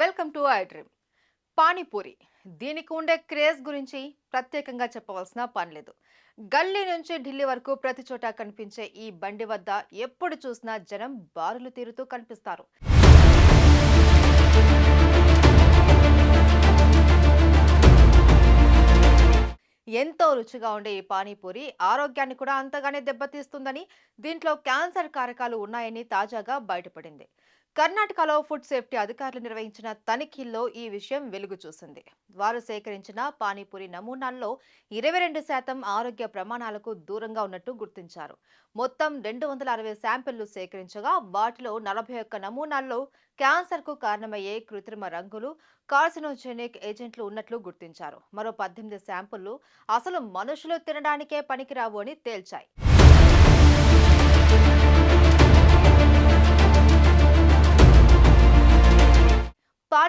Welcome to I dream panipuri. దీనికి ఉండే craze గురించి ప్రత్యేకంగా చెప్పవలసిన పని లేదు. గల్లీ నుంచి ఢిల్లీ వరకు ప్రతి చోట కనిపించే ఈ బండి వద్ద ఎప్పుడు చూసినా జనం బారులు తీరుతూ కనిపిస్తారు. ఎంతో రుచిగా ఉండే ఈ పానీపూరి ఆరోగ్యాన్ని కూడా అంతగానే దెబ్బతీస్తుందని దీంట్లో క్యాన్సర్ కారకాలు ఉన్నాయని తాజాగా బయటపడింది. కర్ణాటకలో ఫుడ్ సేఫ్టీ అధికారులు నిర్వహించిన తనిఖీల్లో ఈ విషయం వెలుగు చూసింది. వారు సేకరించిన పానీపూరి నమూనాల్లో ఇరవై రెండు శాతం ఆరోగ్య ప్రమాణాలకు దూరంగా ఉన్నట్టు గుర్తించారు. మొత్తం రెండు వందల అరవై శాంపిళ్ళు సేకరించగా వాటిలో నలభై ఒక్క నమూనాల్లో క్యాన్సర్కు కారణమయ్యే కృత్రిమ రంగులు కార్సినోజెనిక్ ఏజెంట్లు ఉన్నట్లు గుర్తించారు. మరో పద్దెనిమిది శాంపుళ్ళు అసలు మనుషులు తినడానికే పనికిరావు అని తేల్చాయి.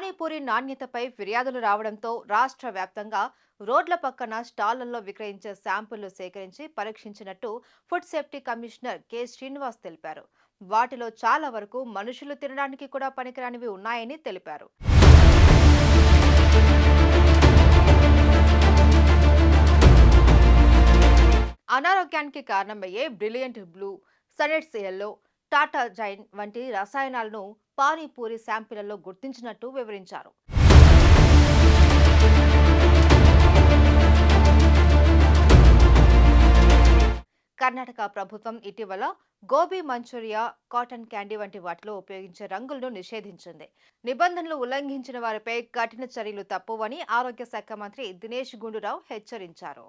పానీపూరి నాణ్యతపై ఫిర్యాదులు రావడంతో రాష్ట్ర వ్యాప్తంగా రోడ్ల పక్కన స్టాళ్ళలో విక్రయించే శాంపుళ్ళు సేకరించి పరీక్షించినట్టు food safety commissioner K. Srinivas తెలిపారు. వాటిలో చాలా వరకు మనుషులు తినడానికి కూడా పనికిరానివి ఉన్నాయని తెలిపారు. అనారోగ్యానికి కారణమయ్యే brilliant blue sunset yellow tartrazine వంటి రసాయనాలను పానీపూరి శాంపిళ్ళలో గుర్తించినట్టు వివరించారు. కర్ణాటక ప్రభుత్వం ఇటీవల గోబీ మంచూరియా కాటన్ క్యాండీ వంటి వాటిలో ఉపయోగించే రంగులను నిషేధించింది. నిబంధనలు ఉల్లంఘించిన వారిపై కఠిన చర్యలు తప్పువని ఆరోగ్య శాఖ మంత్రి దినేష్ గుండూరావు హెచ్చరించారు.